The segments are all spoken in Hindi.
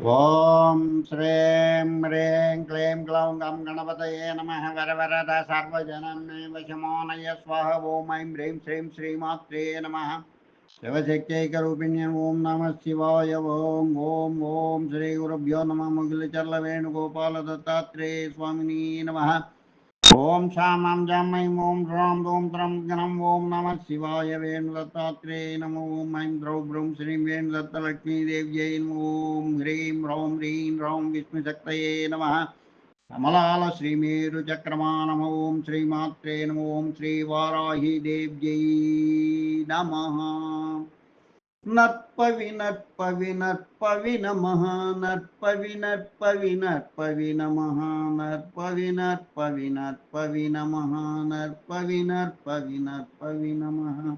ॐ श्रीं ह्रीं क्लीं क्लौं गं गणपतये नमः वरवरद सर्वजनं मे वशमो नय ॐ ऐं ह्रीं श्रीं श्रीमात्रे नमः। शिवशक्त्यैकरूपिण्य ॐ नमः शिवाय ॐ ॐ ॐ श्रीगुरुभ्यो नमः मुखिलचर्लवेणुगोपालदत्तात्रेय स्वामिने नमः। ओम शाम जम ओम ह्रां ॐ त्रम गणं ओम नम शिवाय वेणुदत्तात्रे नम नमो ॐ ऐं द्रौ ब्रौं श्री वें दत्तलक्ष्मीदेव्यै नमो ॐ ह्रीं रौं ह्रीं ह्रौं विष्णुशक्त नम। कमलाल श्रीमेरुचक्रमा नमो ॐ श्रीमात्रे नमो ॐ श्रीवाराहिदेव्यै नम। नर्पवि नर्पवि नर्पवि नमः नर्पवि नर्पवि नर्पवि नमः नर्पवि नर्पवि नमः नमः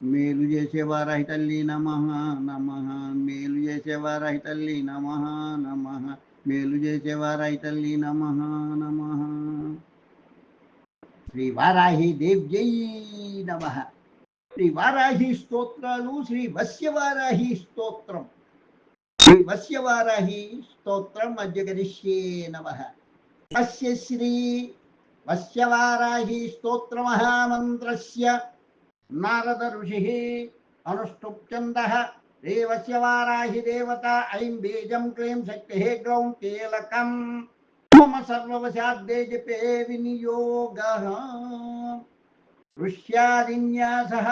मेलु जैसे वाराहि तल्ली नमः नमः मेलु जैसे वाराहि तल्ली नमः नमः मेलु जैसे वाराहि तल्ली नमः नमः श्री वाराही देव जय नमः శ్రీ వారాహి స్తోత్రాలు శ్రీ వస్యవారాహి స్తోత్రం శ్రీ వస్యవారాహి స్తోత్రం అద్యగరిష్యే నమ అస్య శ్రీ వస్యవారాహి స్తోత్ర మహామంత్రస్య నారద ఋషి అనుష్ఠుప్చంద శ్రీ వస్యవారాహి దేవత ఐం బీజం క్లీం శక్తి గ్లౌం కీలకం మమ సర్వవశాబ్దే జపే వినియోగ ಋಷ್ಯಾದಿನ್ಯಾಸಃ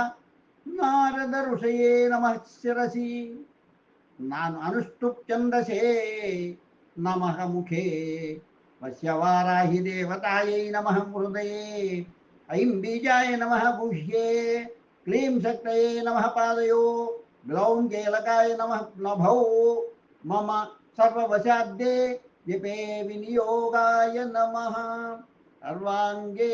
ನಾರದ ಋಷಯೇ ನಮಃ ಶಿರಸಿ ನಾನು ಅನುಷ್ಠುಪ್ ಛಂದಸೇ ನಮಃ ಮುಖೇ ವಸ್ಯವಾರಾಹಿ ದೇವತಾಯೈ ನಮಃ ಹೃದಯೇ ಐಂ ಬೀಜಾಯ ನಮಃ ಗುಹ್ಯೇ ಕ್ಲೀಂ ಶಕ್ತಯೇ ನಮಃ ಪಾದಯೋ ಗ್ಲೌಂ ಕೇಲಕಾಯ ನಮಃ ನಭೌ ಮಮ ಸರ್ವವಶಾಬ್ದೆ ಜಪೇ ವಿನಿಯೋಗಾಯ ನಮಃ ಸರ್ವಾಂಗೇ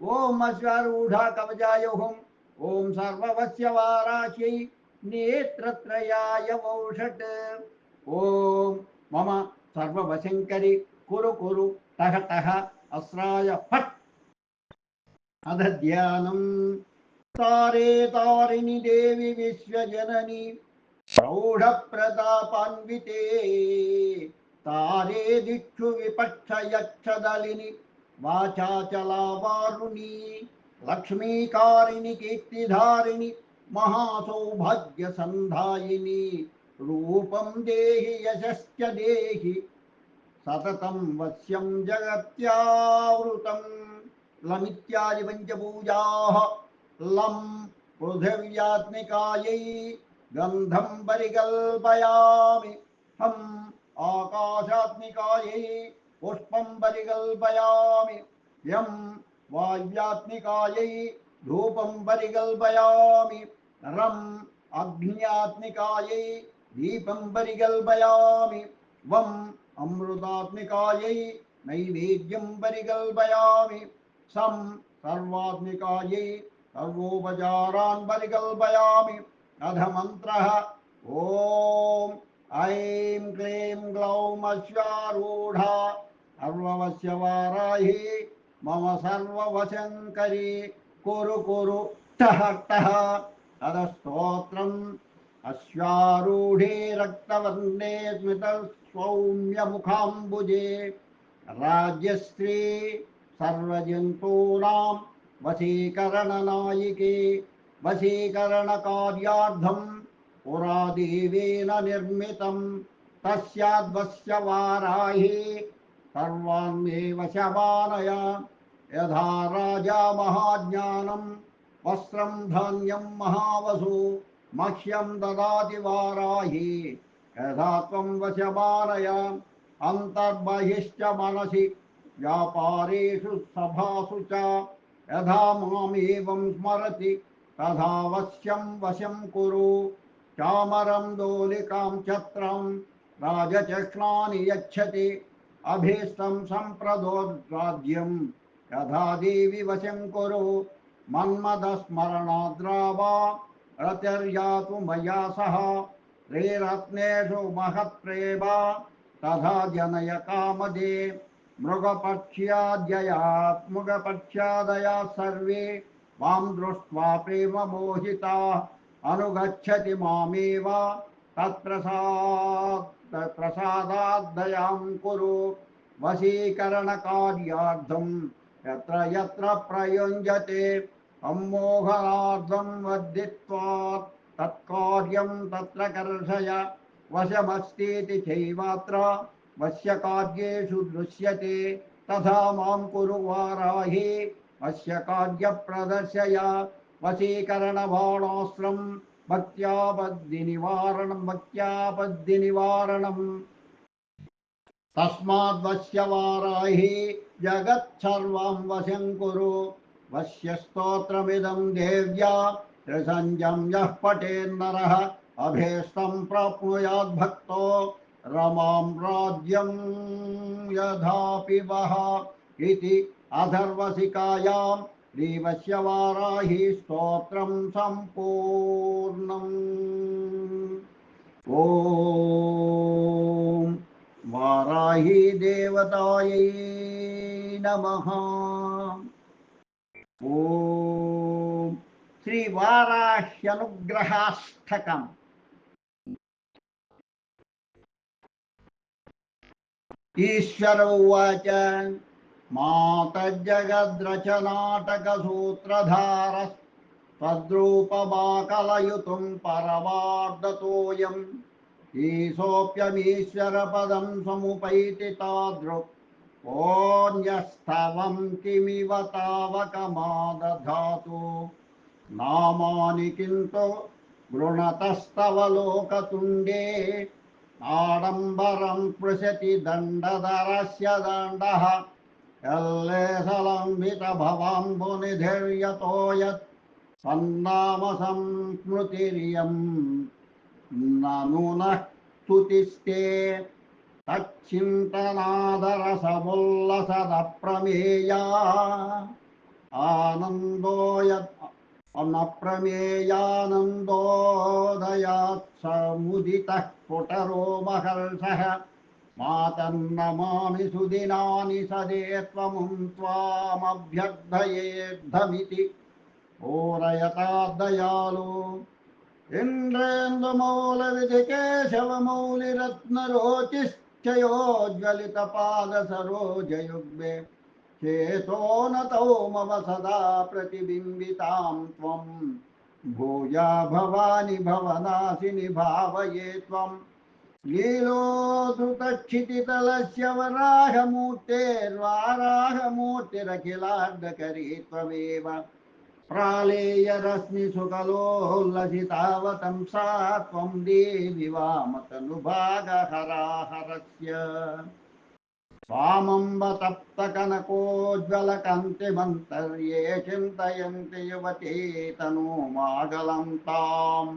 ఓం అశ్వారూఢ కవచాయోహం ఓం సర్వవస్య వారాఖ్యై నేత్రత్రయాయ వౌషట్ ఓం మమ సర్వవశంకరి కురు కురు టహ టహ అస్రాయ ఫట్. అధ ధ్యానం తారే తారిణి దేవి విశ్వజనని. ప్రౌఢ ప్రతాపాన్వితే తారే దిక్షు वाचाचलावारुणी, लक्ष्मीकारिणि महासौभाग्य महासौभाग्यसन्धायिनि, रूपं देहि, यशश्च देहि, सततं वश्यं जगत्यावृतं लमित्यादि पञ्चपूजाः लं पृथिव्यात्मिकायै गन्धं परिकल्पयामि हम् आकाशात्मिकायै पुष्पं परिकल्पयामि। यं वाव्यात्मिकायै धूपं परिकल्पयामि। रम् अग्न्यात्मिकायै दीपं परिकल्पयामि। वम् अमृतात्मिकायै नैवेद्यं परिकल्पयामि। सं सर्वात्मिकायै सर्वोपचारान् परिकल्पयामि। ॐ ऐं क्लीं ग्लौमश्वारूढा सर्वस्य वाराहि मम सर्ववशङ्करी, कुरु कुरु टः टः तदस्तोत्रम्, अश्वारूढे रक्तवर्णे स्मितसौम्यमुखाम्बुजे राज्यश्री सर्वजन्तूनां वशीकरणनायिके वशीकरणकार्यार्थं पुरा देवेन निर्मितं तस्याद्वस्य वाराहि सर्वान्येव शवानय यथा राजा महाज्ञानं, वस्त्रं धान्यं महावसु, मह्यं ददाति वाराहि। यथा वशमानय अन्तर्बहिश्च मनसि, व्यापारेषु सभासु च। यथा स्मरति, तथा वशं कुरु। चामरं दोलिकां छत्रं, राजचक्राणि यच्छति। अभीष्टं सम्प्रदोद्राज्यं यथा देवि वशं कुरु। मन्मदस्मरणाद्रावा रतिर्यातु मया सह। श्रीरत्नेषु महत्प्रेमा तथा जनय कामदे मृगपक्ष्याद्यया मृगपक्ष्यादया सर्वे माँ दृष्ट्वा प्रेममोहिता। अनुगच्छति मामेव तत्प्रसाद। तत्प्रसादाद्दयां कुरु। वशीकरणकार्यार्थं यत्र यत्र प्रयुञ्जते तत्कार्यं तत्र कर्षय, वशमस्तीति चैवात्र वश्यकार्येषु दृश्यते। तथा माँ कुरु वाराहि वश्य भक्त्याबद्धिनिवारणं भक्त्याबद्धिनिवारणम् तस्माद्वश्य वाराहि जगत्सर्वं वशं कुरु। वश्य स्तोत्रमिदं देव्या त्रिसञ्जं यः पठेन्नरः अभीष्टं प्राप्नुयाद्भक्तो रमां राज्यं यथापि वः इति श्रीवश्य वाराहि स्तोत्रं सम्पूर्णम्। ॐ वाराही देवतायै नमः। ॐ श्रीवाराह्यनुग्रहाष्टकम्। ईश्वर उवाच। मातज्जगद्रचनाटकसूत्रधारस्तद्रूपमाकलयुतुं परमार्दतोऽयम् ईशोऽप्यमीश्वरपदं समुपैति तादृक् कोऽन्यस्तवं किमिव तावकमादधातु नामानि किन्तु गृणतस्तव लोकतुण्डे आडम्बरं स्पृशति दण्डधरस्य दण्डः यल्लेशलम्बितभवाम्बुनिधिर्यतो यत् सन्नाम संस्मृतिरियं ननु नः स्तुतिस्ते तच्चिन्तनादरसमुल्लसदप्रमेया आनन्दो यत् अनप्रमेयानन्दोदयात् समुदितः पुटरोमहर्षः मातन्नमामि सुदिनानि सदे त्वमुं त्वामभ्यर्थयेद्धमिति। पूरयताद्दयालु इन्द्रेन्दुमौलविधिकेशवमौलिरत्नरोचिश्चयोज्ज्वलितपादसरोजयुग्मे चेतो नतौ मम सदा प्रतिबिम्बितां त्वं। भूया भवानि भवनाशिनि भावये त्वम्। लीलोधृतक्षितितलस्य वराहमूर्तेर्वाराहमूर्तिरखिलार्धकरी त्वमेव प्रालेयरश्मिसुकलोल्लसितावतं युवती तनूमागलं ताम्।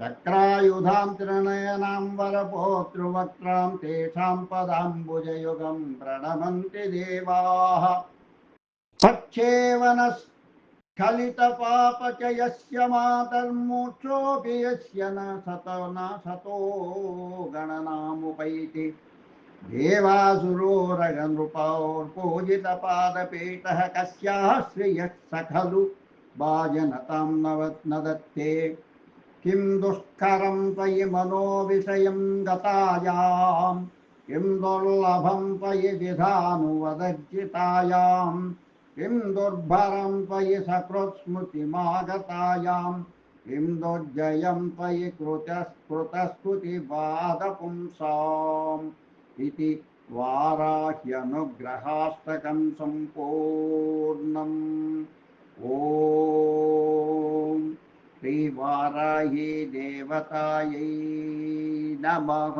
चक्रायुधां त्रिनयनां वरपोतृवक्त्रां तेषां पदाम्बुजयुगं प्रणमन्ति देवाः। सच्छेवनस्खलितपापचयस्य मातर्मोक्षोऽपि यस्य न सतो न सतो गणनामुपैति। देवासुरोरगनृपौर्पूजितपादपीठः कस्याः श्रियः स खलु। भाजनतां नव न दत्ते किं दुष्करं त्वयि मनोविषयं गतायां किं दुर्लभं त्वयि विधानुवदर्जितायां, किं दुर्भरं त्वयि सकृत्स्मृतिमागतायां, किं दुर्जयं त्वयि कृतस्कृतस्तुतिवादपुंसाम् इति वाराह्यनुग्रहाष्टकं सम्पूर्णम्। ॐ श्रीवाराही देवतायै नमः।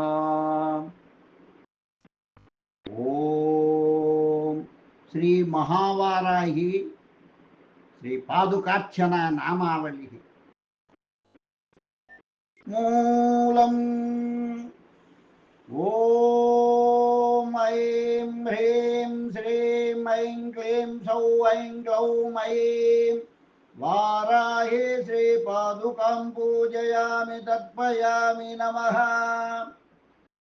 ॐ श्रीमहावाराही श्रीपादुकार्चना नामावलिः। मूलम् ॐ ऐं ह्रीं श्रीं ऐं क्लीं सौ ऐं क्लौं ऐं वाराहे श्रीपादुकां पूजयामि तर्पयामि नमः।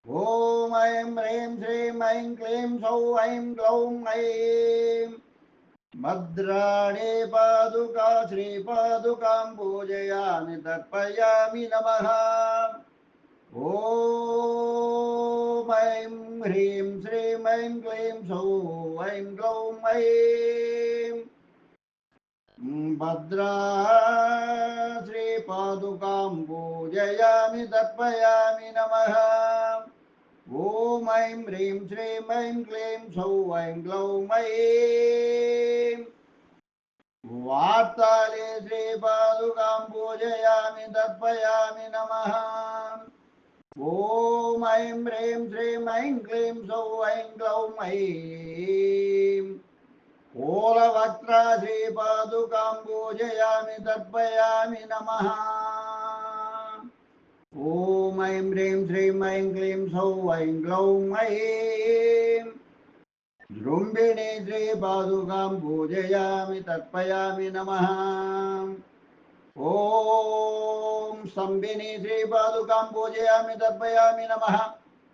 ॐ ऐं ह्रीं श्रीं ऐं क्लीं सौ ऐं क्लौं ऐं भद्राणे पादुका, श्रीपादुकां पूजयामि तर्पयामि नमः। ॐ ऐं ह्रीं श्रीं ऐं क्लीं सौ ऐं क्लौं ऐं भद्रा श्रीपादुकां तर्पयामि नमः। ॐ ऐं ह्रीं श्रीं ऐं क्लीं सौ ऐं क्लौं ऐं। वार्ताले श्रीपादुकां पूजयामि तर्पयामि नमः। ॐ ऐं ह्रीं श्रीं ऐं क्लीं सौ ऐं क्लौं ऐं। ओलवक्त्रा श्रीपादुकां पूजयामि तर्पयामि नमः ॐ ऐं ह्रीं श्रीं ऐं क्लीं सौ ऐं क्लौं ऐं जृम्बिणी श्रीपादुकां पूजयामि तर्पयामि नमः ॐ स्तम्भिनी श्रीपादुकां पूजयामि तर्पयामि नमः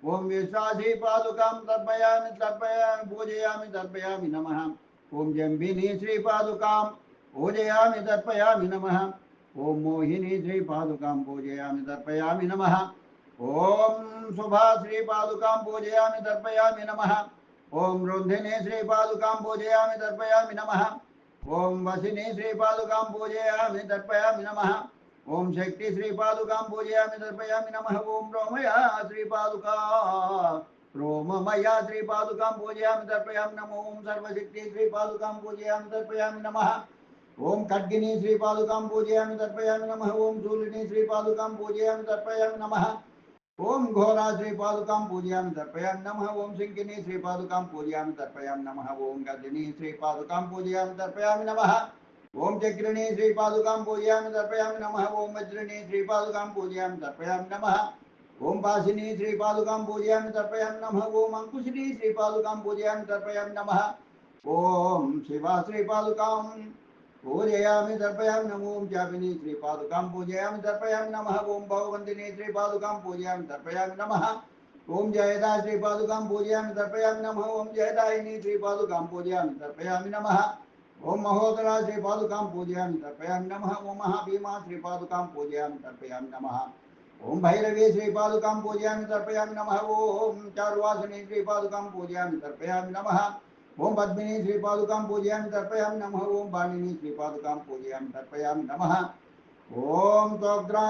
ॐ विश्वासीपादुकां तर्पयामि तर्पयामि पूजयामि तर्पयामि नमः ॐ जम्बिनी श्रीपादुकां पूजयामि, तर्पयामि नमः। ॐ मोहिनी श्रीपादुकां पूजयामि, तर्पयामि नमः। ॐ शुभा श्रीपादुकां पूजयामि, तर्पयामि नमः। ॐ रुन्धिनी श्रीपादुकां पूजयामि, तर्पयामि नमः। ॐ वसिनी श्रीपादुकां पूजयामि, तर्पयामि नमः। ॐ शक्ति श्रीपादुकां पूजयामि, तर्पयामि नमः। ॐ रोमया श्रीपादुका। रोममया श्रीपादुकां पूजयामि तर्पयामि नमः ॐ सर्वशक्ति श्रीपादुकां पूजयामि तर्पयामि नमः। ॐ खड्गिनी श्रीपादुकां पूजयामि तर्पयामि नमः। ॐ शूलिनी श्रीपादुकां पूजयामि तर्पयामि नमः। ॐ घोरा श्रीपादुकां पूजयामि तर्पयामि नमः। ॐ सिङ्किनी श्रीपादुकां पूजयामि तर्पयामि नमः। ॐ गदिनी श्रीपादुकां पूजयामि तर्पयामि नमः। ॐ चक्रिणी श्रीपादुकां पूजयामि तर्पयामि नमः। ॐ वज्रिणी श्रीपादुकां पूजयामि तर्पयामि नमः। ॐ पासिनी श्रीपादुकां पूजयामि तर्पयामि नमः। ॐ अङ्कुशिनी श्रीपादुकां पूजयामि तर्पयामि नमः। ॐ शिवा श्रीपादुकां पूजयामि तर्पयामि नमो। ॐ जापिनी श्रीपादुकां पूजयामि तर्पयामि नमः। ॐ भववन्दिनी श्रीपादुकां पूजयामि तर्पयामि नमः। ॐ जयदा श्रीपादुकां पूजयामि तर्पयामि नमः। ॐ जयदायिनी श्रीपादुकां पूजयामि तर्पयामि नमः। ॐ महोदरा श्रीपादुकां पूजयामि तर्पयामि नमः। ओम महाभीमा श्रीपादुकां पूजयामि तर्पयामि नमः। ॐ भैरवी श्रीपादुकां पूजयामि, तर्पयामि नमः। ॐ चारुवासिनी श्रीपादुकां पूजयामि, तर्पयामि नमः। ॐ पद्मिनी श्रीपादुकां पूजयामि, तर्पयामि नमः। ॐ वाणिनी श्रीपादुकां पूजयामि, तर्पयामि नमः। ॐ त्वग्रा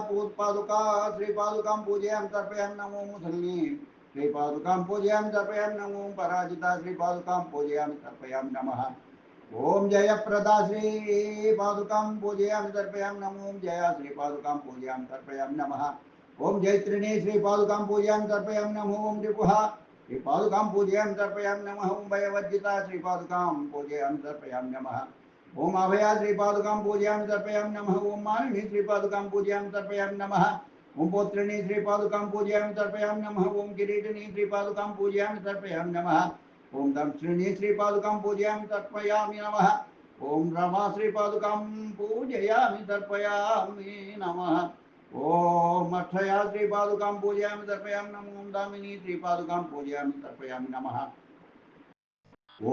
पूत्पादुका श्रीपादुकां पूजयामि, तर्पयामि नमो मुसल्ली श्रीपादुकां पूजयामि, तर्पयामि नमो पराजिता श्रीपादुकां पूजयामि, तर्पयामि नमः। ॐ जयप्रदा श्रीपादुकां पूजयामि, तर्पयामि, नमो ॐ जया श्रीपादुकां पूजयामि, तर्पयामि नमः। ॐ जैत्रिणी श्रीपादुकां पूजयामि, तर्पयामि, नमः ॐ रिपुः श्रीपादुकां पूजयामि, तर्पयामि, नमः। ॐ भयवर्जिता श्रीपादुकां पूजयामि, तर्पयामि, नमः। ओम अभया श्रीपादुकां पूजयामि, तर्पयामि, नमः। ओम मालिनी श्री श्रीपादुकां पूजयामि, तर्पयामि, नमः। ॐ पौत्रिणी श्रीपादुकां पूजयामि, तर्पयामि, नमः। ॐ किरीटिनी श्रीपादुकां पूजयामि, तर्पयामि, नमः। ॐ दंश्रिणी श्रीपादुकां पूजयामि तर्पयामि नमः। ॐ रमा श्रीपादुकां पूजयामि तर्पयामि नमः। ॐ अक्षया श्रीपादुकां पूजयामि तर्पयामि नमः ॐ दामिनी श्रीपादुकां पूजयामि तर्पयामि नमः।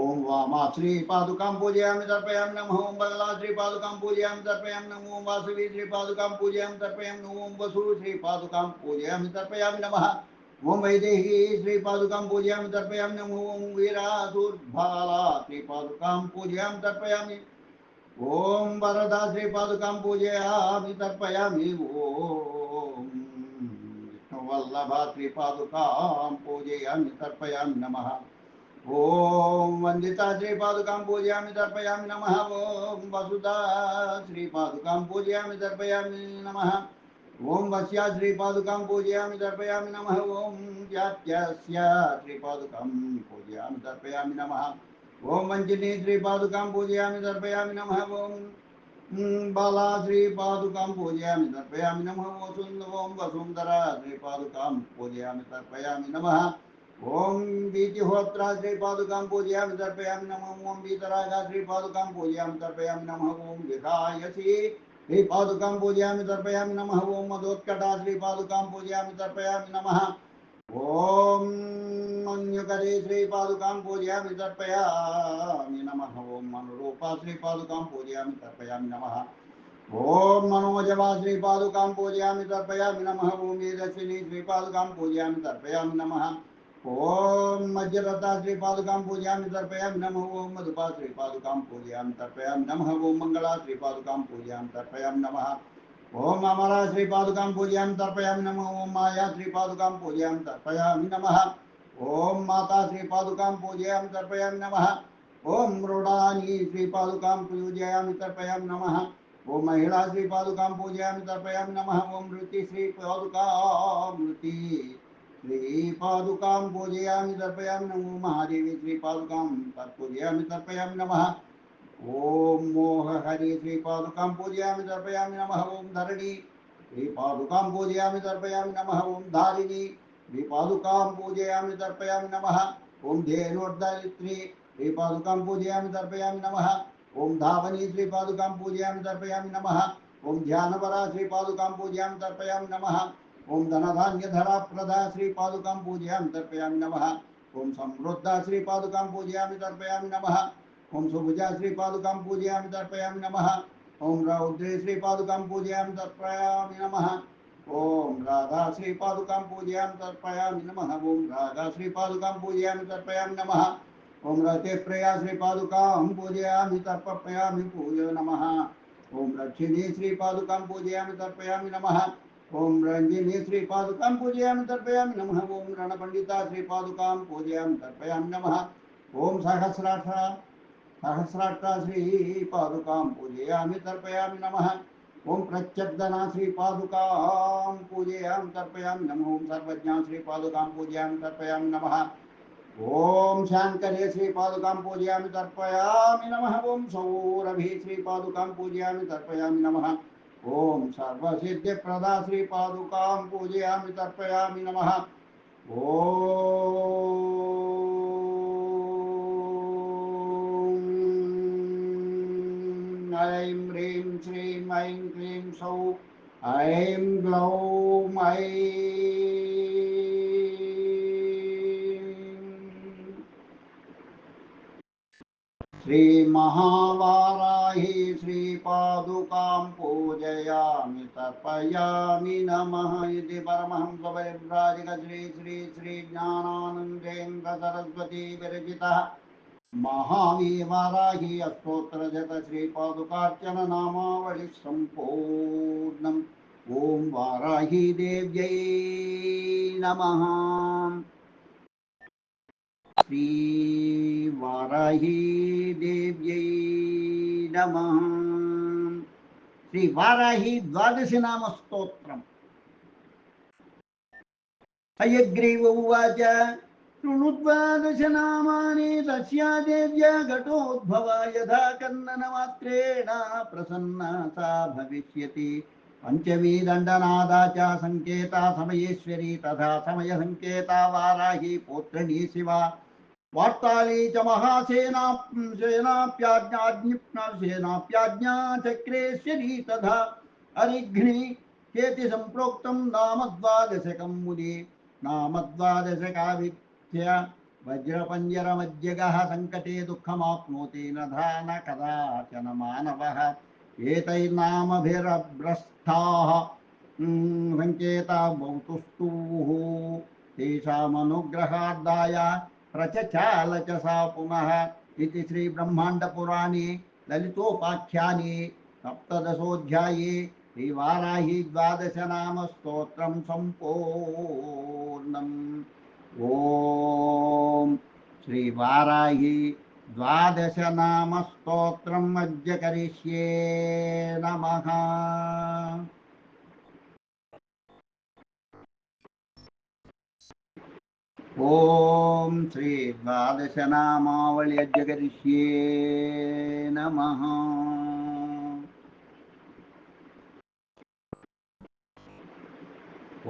ॐ वामा श्रीपादुकां पूजयामि तर्पयामि नमः। ॐ बगला श्रीपादुकां पूजयामि तर्पयामि नमः ॐ वासवी श्रीपादुकां पूजयामि तर्पयामि नमः ॐ वसु श्रीपादुकां पूजयामि तर्पयामि नमः। ॐ वैदेही श्रीपादुकां पूजयामि, तर्पयामि, नमः ॐ वीरासुर्भाला श्रीपादुकां पूजयामि, तर्पयामि। ॐ वरदा श्रीपादुकां पूजयामि, तर्पयामि। ॐ विष्णुवल्लभा श्रीपादुकां पूजयामि, तर्पयामि नमः। ॐ वन्दिता श्रीपादुकां पूजयामि, तर्पयामि नमः। ॐ वसुधा श्रीपादुकां पूजयामि, तर्पयामि नमः। ॐ वस्या श्रीपादुकां पूजयामि, तर्पयामि नमः। ॐ जात्यस्य श्रीपादुकां पूजयामि, तर्पयामि नमः। ॐ वञ्चिनी श्रीपादुकां पूजयामि, तर्पयामि नमः। ॐ ं बाला श्रीपादुकां पूजयामि, तर्पयामि नमः। वसुन्द ॐ वसुन्धरा श्रीपादुकां पूजयामि, तर्पयामि नमः। ॐ वीतिहोत्रा श्रीपादुकां पूजयामि, तर्पयामि नमः। ॐ वीतरागा श्रीपादुकां पूजयामि, तर्पयामि नमः। ॐ विधायसी श्रीपादुकां पूजयामि, तर्पयामि नमः। ॐ मदोत्कटा श्रीपादुकां पूजयामि, तर्पयामि नमः। ॐ मन्युकरे श्रीपादुकां पूजयामि, तर्पयामि नमः। ॐ मनुरूपा श्रीपादुकां पूजयामि, तर्पयामि नमः। ॐ मनोजवा श्रीपादुकां पूजयामि नमः। ॐ वेदस्विनी पूजयामि, तर्पयामि नमः। ॐ मज्जरता श्रीपादुकां पूजयामि तर्पयामि नमः। ॐ मधुपा श्रीपादुकां पूजयामि तर्पयामि नमः। ॐ मङ्गला श्रीपादुकां पूजयामि तर्पयामि नमः। ॐ अमरा श्रीपादुकां पूजयामि तर्पयामि नमः। ॐ माया श्रीपादुकां पूजयामि तर्पयामि नमः। ॐ माता श्रीपादुकां पूजयामि तर्पयामि नमः। ॐ मृडानी श्रीपादुकां पूजयामि तर्पयामि नमः। ॐ महिला श्रीपादुकां पूजयामि तर्पयामि नमः। ॐ मृति श्रीपादुका मृति श्रीपादुकां पूजयामि, तर्पयामि नमो महादेवी, श्रीपादुकां तत्पूजयामि तर्पयामि नमः। ॐ मोहहरि, श्रीपादुकां पूजयामि, तर्पयामि नमः। ॐ धरणी, श्रीपादुकां पूजयामि, तर्पयामि नमः। ॐ धारिणी श्रीपादुकां पूजयामि, तर्पयामि नमः। ॐ धेनुर्दरित्री श्रीपादुकां पूजयामि, तर्पयामि नमः। ॐ धावनी, श्रीपादुकां पूजयामि, तर्पयामि नमः। ॐ ध्यानपरा श्रीपादुकां पूजयामि, तर्पयामि नमः। ॐ धनधान्यधरा प्रदा श्रीपादुकां पूजयामि, तर्पयामि नमः। ॐ समृद्धा श्रीपादुकां पूजयामि, तर्पयामि नमः। ॐ सुभुजा श्रीपादुकां पूजयामि, तर्पयामि नमः। ॐ रौद्रे श्रीपादुकां पूजयामि, तर्पयामि नमः। ॐ राधा श्रीपादुकां पूजयामि, तर्पयामि नमः। ॐ राधा श्रीपादुकां पूजयामि, तर्पयामि नमः। ॐ रतिप्रिया श्रीपादुकां पूजयामि, तर्पयामि पूय नमः। ॐ रक्षिणी श्रीपादुकां पूजयामि, तर्पयामि नमः। ॐ रञ्जिनी श्रीपादुकां पूजयामि, तर्पयामि नमः। ॐ रणपण्डिता श्रीपादुकां पूजयामि, तर्पयामि नमः। ॐ सहस्राठ सहस्राट्टा श्रीपादुकां पूजयामि, तर्पयामि नमः। ॐ प्रत्यब्दना श्रीपादुकां पूजयामि, तर्पयामि नमः। ॐ सर्वज्ञा श्रीपादुकां पूजयामि, तर्पयामि नमः। ॐ शाङ्करे श्रीपादुकां पूजयामि, तर्पयामि नमः। ॐ सौरभि श्रीपादुकां पूजयामि, तर्पयामि नमः। ॐ श्री पादुका पूजयामि, तर्पयामि नम। ओ ऐं ह्रीं श्रीं ऐं क्लीं सौ ऐं ग्लौं ऐं श्रीमहावाराही श्रीपादुकां पूजयामि तर्पयामि नमः इति परमहंसपरिव्राजक श्री श्री श्री ज्ञानानन्देन्द्र सरस्वती विरचितः। महावीवाराही अस्तोत्रजत श्रीपादुकार्चन नामावळि सम्पूर्णम्। ॐ वाराही देव्यै नमः। श्रीवाराही देव्यै नमः। नाम उवाच तस्या देव्या घटोद्भव यथा कन्ननमात्रेण प्रसन्ना सा भविष्यति। पञ्चमी दण्डनादा च सङ्केता समयेश्वरी तथा समयसङ्केता वाराही, पौत्रिणी शिवा। वार्ताली च महासेना सेनाप्याज्ञा सेनाप्याज्ञा चक्रेश्वरी तथा हरिघ्नि चेति सम्प्रोक्तं नाम द्वादशकं मुनि नाम द्वादशकावित्य वज्रपञ्जरमज्जगः सङ्कटे दुःखमाप्नोति न धान कदाचन मानवः एतैर्नामभिरभ्रष्टाः। सङ्केता भौतुस्तुः तेषामनुग्रहार्दाय प्रचचाल च सा पुनः इति श्रीब्रह्माण्डपुराणे ललितोपाख्याने सप्तदशोऽध्याये श्रीवाराही द्वादशनामस्तोत्रं सम्पूर्णम्। ॐ श्रीवाराही द्वादशनामस्तोत्रम् अद्य करिष्ये नमः। ॐ श्रीद्वादशनामावल्यज्जगरिष्ये नमः।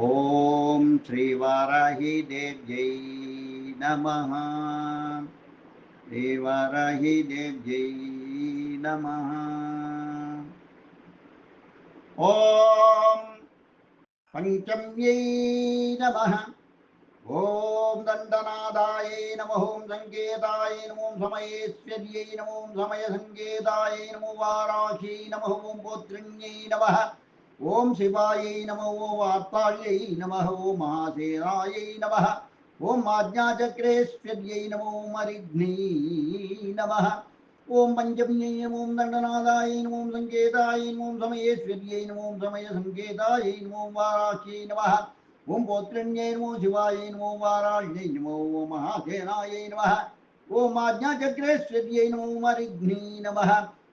ॐ श्रीवाराहिदेव्यै नमः। श्रीवाराहिदेव्यै नमः। ॐ पञ्चम्यै नमः। ॐ दण्डनादाय नमों सङ्केताय नमो समयेश्वर्यै नमो समयसङ्केताय नमो वाराख्यै नमः ॐ गोत्रिण्यै नमः ॐ शिवायै नमो वार्ताल्यै नमः ॐ महासेनायै नमः ॐ आज्ञाचक्रेश्वर्यै नमो मरिघ्नै नमः ॐ पञ्चम्यै नमो दण्डनादाय नमो सङ्केताय नमो समयेश्वर्यै नमो समयसङ्केताय नमो वाराख्यै नमः ओम गोत्रिण्यै नमो शिवाय नमो वाराण्य नमो ओम महासेनायै नम ओम आज्ञाचक्रेश्वर्यै नमो मरिघ्नी नम,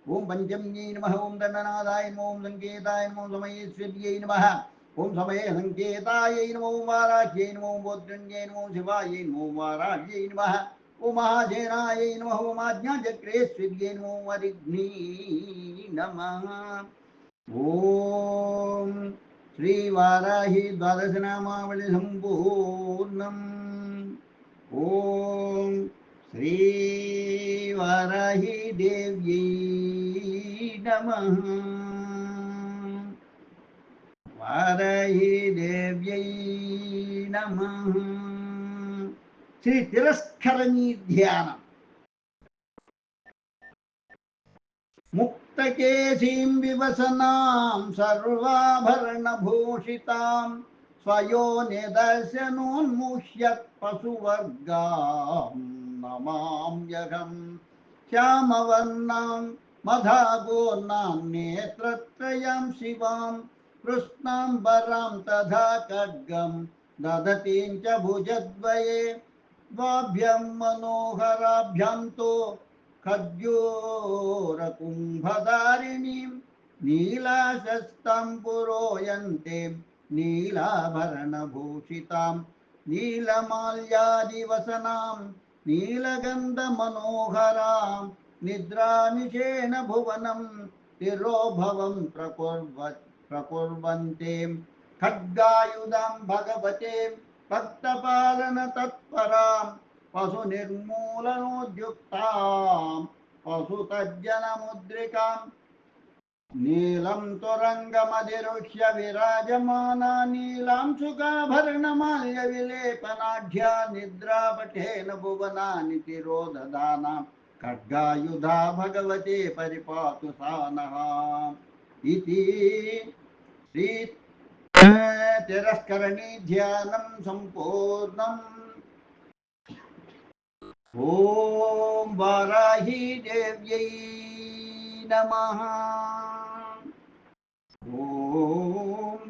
ओम पञ्चम्यै नम ओम दंडनादाय नमो ओम सङ्केताय नमो समयेश्वर्यै नमः ओम समये सङ्केतायै नमो वाराह्यै नमो गोत्रिण्यै नमो शिवायै नमो वाराह्यै नमः ओम महासेनायै नम ओम आज्ञाचक्रेश्वर्यै नमो मरिघ्नी नमः। ओम ఆజ్ఞాచక్రేశ్వర్యై నమో మరిఘ్నీ నమ శ్రీవారాహి ద్వాదశనామావళి సంపూర్ణం. ఓం శ్రీవారాహి దేవ్యై నమ. వారాహి దేవ్యై నమ. శ్రీ తిరస్కరణీ ధ్యానం. केशीं विवसनां सर्वाभरणभूषितां स्वयो निदर्शनोन्मुह्यत् पशुवर्गां नमाम्यहं श्यामवर्णां मधागोर्णां नेत्रत्रयं शिवां कृष्णाम्बरां तथा खड्गं दधतीं च भुजद्वये द्वाभ्यं मनोहराभ्यां तु खद्योरकुम्भधारिणीं नीलाशस्तां पुरोयन्ते नीलाभरणभूषितां नीलमाल्यादिवसनां नीलगन्धमनोहरां निद्रानिशेन भुवनं तिरोभवं प्रकुर्व प्रकुर्वन्ते खड्गायुधां भगवते भक्तपालनतत्परां पशुनिर्मूलनोद्युक्ताम् पशुतज्जनमुद्रिकाम्। नीलं त्वरङ्गमधिरुह्य विराजमाना नीलांशुकाभरणमाल्यविलेपनाढ्या निद्रापठेन भुवनानि तिरोदधानां खड्गायुधा भगवती परिपातु सा नः इति श्री तिरस्करणी ध्यानं सम्पूर्णम्। ॐ वाराही देव्यै नमः।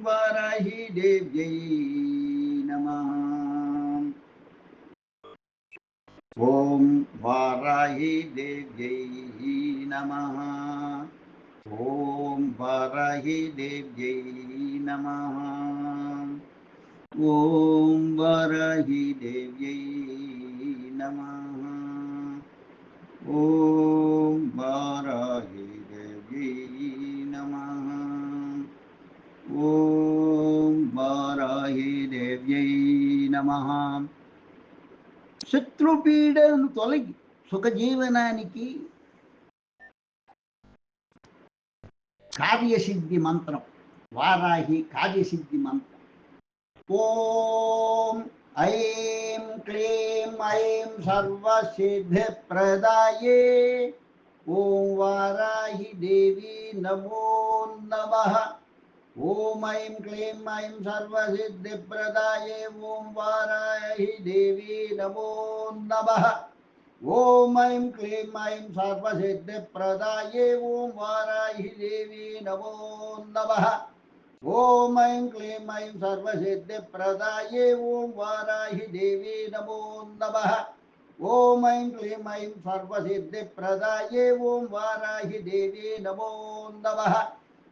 वाराही देव्यै नमः। ॐ वाराही देव्यै नमः। ॐ वाराही देव्यै नम। ॐ वाराही देव्यै नमः। ॐ वाराहि देवी नमः। ॐ वाराहि देव्यै శత్రుపీడను తొలగి సుఖజీవనానికి కార్యసిద్ధి మంత్రం వారాహి కార్యసిద్ధి మంత్రం. ఓం ऐं क्लीं ऐं सर्वसिद्धिप्रदाये। ॐ वाराहि देवी नमो नमः। ॐ ऐं क्लीं ऐं सर्वसिद्धिप्रदाये। ॐ वाराहि देवी नमो नमः। ॐ ऐं क्लीं ऐं सर्वसिद्धिप्रदाये। ॐ वाराहि देवी नमो नमः। ఓం ఐం క్లీం ఐం సర్వసిద్ధిప్రదాయే ఓం వారాహి దేవి నమో నమ. ఓం ఐం క్లీం ఐం సర్వసిద్ధిప్రదాయే ఓం వారాహి దేవి నమో నమ.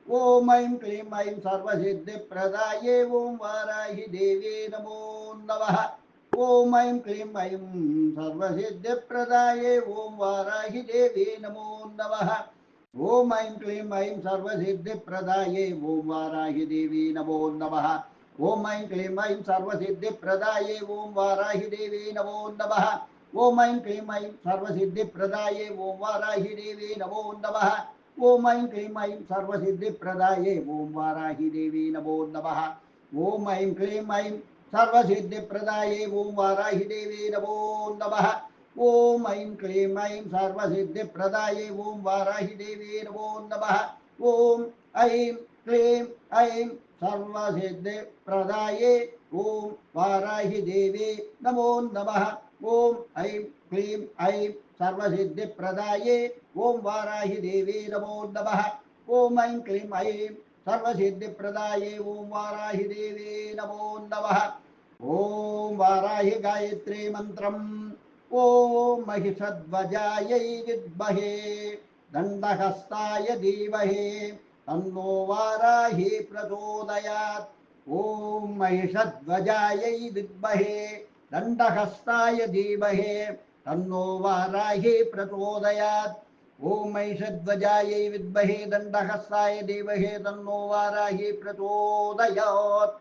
ఓం ఐం క్లీం ఐం సర్వసిద్ధిప్రదాయే ఓం వారాహి దేవి నమో నమ. ఓం ఐం క్లీం ఐం సర్వసిద్ధిప్రదాయే ఓం వారాహి దేవి నమో నమ. ओम ऐं क्लीं ऐं सर्वसिद्धिप्रदायै ॐ वाराहि देवी नमो नमः। ॐ ऐं क्लीं ऐं सर्वसिद्धिप्रदायै ॐ वाराहि देवी नमो नमः। ॐ ऐं क्लीं ऐं सर्वसिद्धिप्रदायै ॐ वाराहि देवी नमो नमः। ॐ ऐं क्लीं ऐं सर्वसिद्धिप्रदायै ॐ वाराहि देवी नमो नमः। ॐ ऐं क्लीं ऐं सर्वसिद्धिप्रदायै ॐ वाराहि देवी नमो नमः। ఓం ఐం క్లీం ఐం సర్వసిద్ధిప్రదాయే ఓం వారాహిదేవే నమో నమ. ఓం ఐం క్లీం ఐం సర్వసిద్ధిప్రదాయే ఓం వారాహిదేవే నమో నమ. ఓం ఐం క్లీం ఐం సర్వసిద్ధిప్రదాయే ఓం వారాహిదేవే నమో నమ. ఓం ఐం క్లీం ఐం సర్వసిద్ధిప్రదాయే ఓం వారాహిదేవే నమో నమ. ఓం వారాహి గాయత్రీ మంత్రం. ॐ महिषध्वजायै विद्महे दंडहस्ताय धीमहे, तन्नो वाराहि प्रचोदयात्। ॐ महिषध्वजायै विद्महे, दण्डहस्ताय धीमहे, तन्नो वाराहि प्रचोदयात्। ॐ महिषध्वजायै विद्महे दंडहस्ताय देवहे तन्नो वाराहि प्रचोदयात्।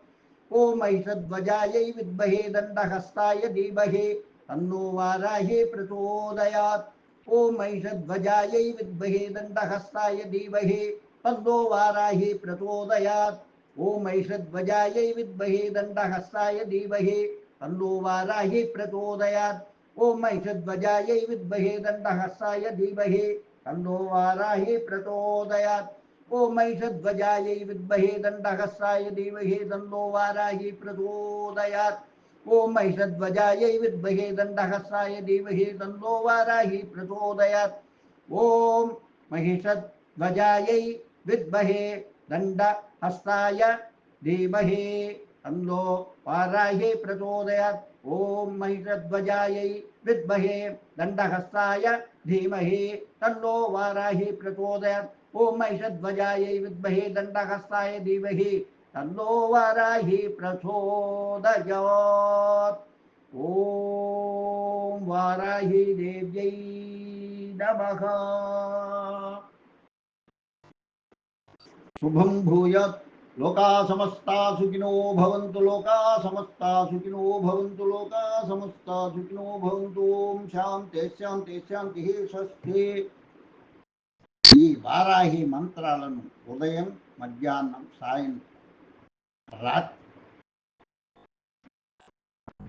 ॐ महिषध्वजायै विद्महे दंडहस्ताय धीमहे तन्नो वाराहे प्रचोदयात्। ॐ महिषध्वजायै विद्महे दण्डहस्ताय धीमहि तन्नो वाराहे प्रचोदयात्। ॐ महिषध्वजायै विद्महे दण्डहस्ताय धीमहि तन्नो वाराहे प्रचोदयात्। ॐ महिषध्वजायै विद्महे दण्डहस्ताय धीमहि तन्नो वाराहे प्रचोदयात्। ॐ महिषध्वजायै विद्महे दण्डहस्ताय धीमहि तन्नो वाराहि प्रचोदयात्। ओम महिषध्वजाय विद्महे दंडहस्राय धीमहि तन्नो वाराहि प्रचोदयात्। ओम महिषध्वजाय विद्महे दंडहस्राय धीमहि तन्नो वाराहि प्रचोदयात्। ओम महिषध्वजाय विद्महे दंडहस्राय धीमहि तन्नो वाराहि प्रचोदयात्। ओम महिषध्वजाय विद्महे दंडहस्राय धीमहि तन्नो वराहि प्रचोदयात्। ॐ वाराहि देव्यै नमः। शुभं भूयात्। लोका समस्ता सुखिनो भवन्तु लोका समस्ता सुखिनो भवन्तु लोका समस्ता सुखिनो भवन्तु। ॐ शान्ति शान्ति, शान्तिः षष्ठे ఈ వారాహి మంత్రాలను ఉదయం, మధ్యాహ్నం, సాయంత్రం రాత్రి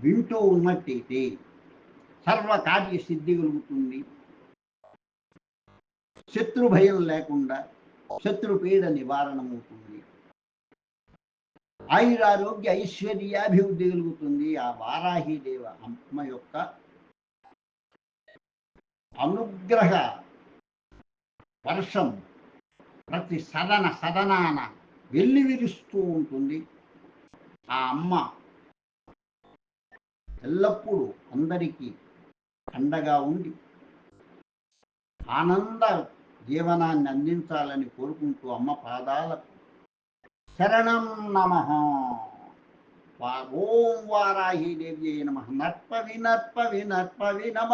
వింటూ ఉన్నట్టయితే సర్వకార్య సిద్ధి కలుగుతుంది. శత్రు భయం లేకుండా శత్రు పీడ నివారణమవుతుంది ఆయురారోగ్య ఐశ్వర్యాభివృద్ధి కలుగుతుంది. ఆ వారాహి దేవ అమ్మ యొక్క అనుగ్రహ వర్షం ప్రతి సదన సదనాన వెల్లివిరుస్తూ ఉంటుంది. ఆ అమ్మ ఎల్లప్పుడూ అందరికీ అండగా ఉండి ఆనంద జీవనాన్ని అందించాలని కోరుకుంటూ అమ్మ పాదాలకు శరణం నమ. ఓం వారాహి దేవ్యై నమ. నర్పవి నర్పవి నర్పవి నమ.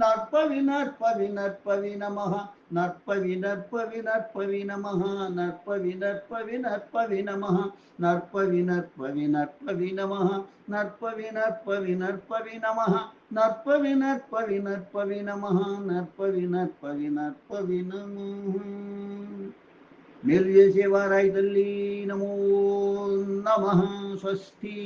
नर्पवि नर्पवि नर्पवि नमः नर्पवि नर्पवि नर्पवि नमः नर्पवि नर्पवि नर्पवि नमः नर्पवि नर्पवि नर्पवि नमः नर्पवि नर्पवि नर्पवि नमः नर्पवि नर्पवि नर्पवि नमः नर्पवि नर्पवि नर्पवि नमः मिल्य शिवरायदल्ली नमो नमः स्वस्ति